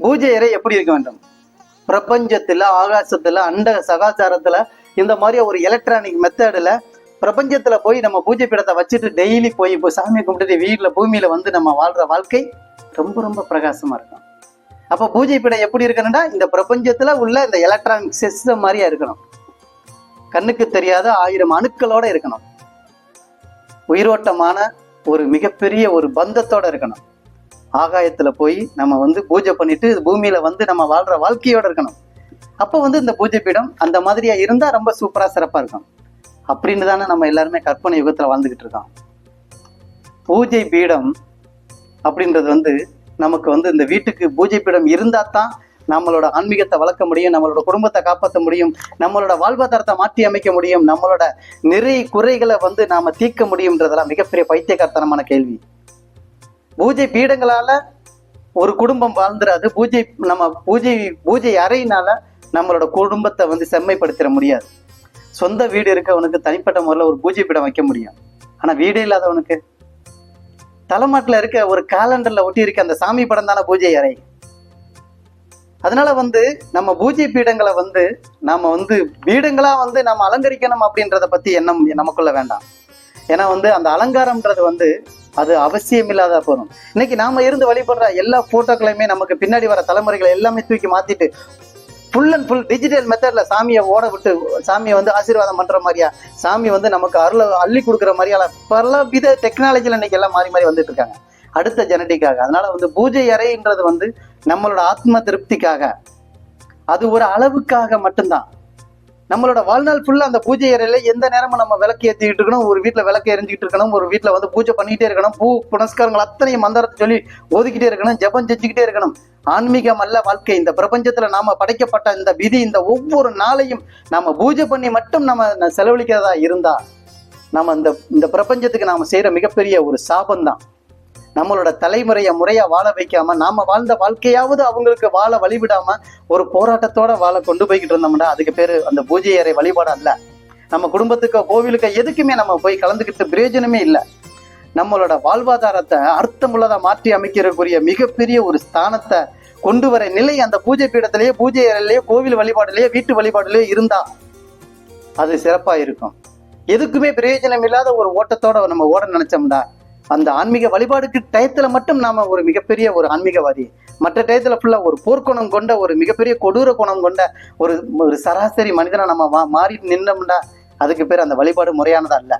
பூஜை அறை எப்படி இருக்க வேண்டும்? பிரபஞ்சத்துல ஆகாசத்துல அண்ட சகாச்சாரத்துல இந்த மாதிரி ஒரு எலக்ட்ரானிக் மெத்தடில் பிரபஞ்சத்துல போய் நம்ம பூஜை பீடத்தை வச்சுட்டு டெய்லி போய் இப்போ சாமி கும்பிட்டுட்டு வீட்டுல பூமியில வந்து நம்ம வாழ்ற வாழ்க்கை ரொம்ப ரொம்ப பிரகாசமா இருக்கும். அப்ப பூஜை பீடம் எப்படி இருக்கணும்னா இந்த பிரபஞ்சத்துல உள்ள இந்த எலக்ட்ரானிக் சிஸ்டம் மாதிரியா இருக்கணும். கண்ணுக்கு தெரியாத ஆயிரம் அணுக்களோட இருக்கணும். உயிரோட்டமான ஒரு மிகப்பெரிய ஒரு பந்தத்தோட இருக்கணும். ஆகாயத்துல போய் நம்ம வந்து பூஜை பண்ணிட்டு பூமியில வந்து நம்ம வாழ்ற வாழ்க்கையோட இருக்கணும். அப்போ வந்து இந்த பூஜை பீடம் அந்த மாதிரியா இருந்தா ரொம்ப சூப்பரா சிறப்பா இருக்கும். அப்படின்னு தானே நம்ம எல்லாருமே கற்பனை யுகத்துல வாழ்ந்துகிட்டு இருக்கோம். பூஜை பீடம் அப்படின்றது வந்து நமக்கு வந்து இந்த வீட்டுக்கு பூஜை பீடம் இருந்தா தான் நம்மளோட ஆன்மீகத்தை வளர்க்க முடியும் நம்மளோட குடும்பத்தை காப்பாற்ற முடியும் நம்மளோட வாழ்வாதாரத்தை மாற்றி அமைக்க முடியும் நம்மளோட நிறை குறைகளை வந்து நாம தீர்க்க முடியும்ன்றதெல்லாம் மிகப்பெரிய பைத்தியகார்த்தனமான கேள்வி. பூஜை பீடங்களால ஒரு குடும்பம் வாழ்ந்துராது. பூஜை நம்ம பூஜை பூஜை அறையினால நம்மளோட குடும்பத்தை வந்து செம்மைப்படுத்திட முடியாது. சொந்த வீடு இருக்கவனுக்கு தனிப்பட்ட முறையில் ஒரு பூஜை பீடம் வைக்க முடியும். ஆனால் வீடே இல்லாதவனுக்கு. தலைமாட்டில் இருக்க ஒரு காலண்டரில் ஒட்டி இருக்க அந்த சாமி படம் தானே பூஜை அறை. அதனால வந்து நம்ம பூஜை பீடங்களை வந்து நாம வந்து பீடங்களாக வந்து நம்ம அலங்கரிக்கணும் அப்படின்றத பத்தி எண்ணம் நமக்குள்ள வேண்டாம். ஏன்னா வந்து அந்த அலங்காரம்ன்றது வந்து அது அவசியம் இல்லாத போறோம் இன்னைக்கு நாம இருந்து வழிபடுற எல்லா போட்டோக்களையுமே நமக்கு பின்னாடி வர தலைமுறைகளை எல்லாமே தூக்கி மாத்திட்டு ஃபுல் அண்ட் ஃபுல் டிஜிட்டல் மெத்தட்ல சாமியை ஓட விட்டு சாமியை வந்து ஆசீர்வாதம் பண்ற மாதிரியா சாமி வந்து நமக்கு அருள அள்ளி கொடுக்குற மாதிரியால பல வித டெக்னாலஜியில் இன்னைக்கு எல்லாம் மாறி மாறி வந்துட்டு இருக்காங்க. அடுத்த ஜெனடிக்காக அதனால வந்து பூஜை அறைன்றது வந்து நம்மளோட ஆத்ம திருப்திக்காக. அது ஒரு அளவுக்காக மட்டும்தான். நம்மளோட வாழ்நாள் ஃபுல்லா அந்த பூஜை அறையில எந்த நேரமும் நம்ம விளக்கு ஏற்றிக்கிட்டு இருக்கணும் ஒரு வீட்டில் விளக்கு எரிஞ்சுக்கிட்டு இருக்கணும் ஒரு வீட்டில் வந்து பூஜை பண்ணிக்கிட்டே இருக்கணும் பூ புனஸ்காரங்கள் அத்தனையும் மந்திரத்தை சொல்லி ஓதிக்கிட்டே இருக்கணும் ஜெபம் செஞ்சுக்கிட்டே இருக்கணும். ஆன்மீகம் அல்ல வாழ்க்கை. இந்த பிரபஞ்சத்துல நாம படைக்கப்பட்ட இந்த விதி இந்த ஒவ்வொரு நாளையும் நாம பூஜை பண்ணி மட்டும் நம்ம செலவழிக்கிறதா இருந்தா நம்ம இந்த இந்த பிரபஞ்சத்துக்கு நாம செய்யற மிகப்பெரிய ஒரு சாபம் தான் நம்மளோட தலைமுறையை முறையா வாழ வைக்காம நாம வாழ்ந்த வாழ்க்கையாவது அவங்களுக்கு வாழ வழிவிடாம ஒரு போராட்டத்தோட வாழ கொண்டு போய்கிட்டு இருந்தோம்னா அதுக்கு பேரு அந்த பூஜை அறை வழிபாடு அல்ல. நம்ம குடும்பத்துக்கோ கோவிலுக்கோ எதுக்குமே நம்ம போய் கலந்துக்கிட்டு பிரயோஜனமே இல்லை. நம்மளோட வாழ்வாதாரத்தை அர்த்தமுள்ளதா மாற்றி அமைக்கிறக்குரிய மிகப்பெரிய ஒரு ஸ்தானத்தை கொண்டு வர நிலை அந்த பூஜை பீடத்திலேயே பூஜை அறையிலேயே கோவில் வழிபாடுலேயே வீட்டு வழிபாடுலயே இருந்தா அது சிறப்பா இருக்கும். எதுக்குமே பிரயோஜனம் இல்லாத ஒரு ஓட்டத்தோட நம்ம ஓட நினைச்சோம்டா அந்த ஆன்மீக வழிபாடுக்கு டயத்துல மட்டும் நாம ஒரு மிகப்பெரிய ஒரு ஆன்மீகவாதி. மற்ற டயத்துல ஃபுல்லா ஒரு போர்க்குணம் கொண்ட ஒரு மிகப்பெரிய கொடூர குணம் கொண்ட ஒரு ஒரு சராசரி மனிதனை நம்ம மா- மாறி நின்னோம்டா அதுக்கு பேர் அந்த வழிபாடு முறையானதா இல்லை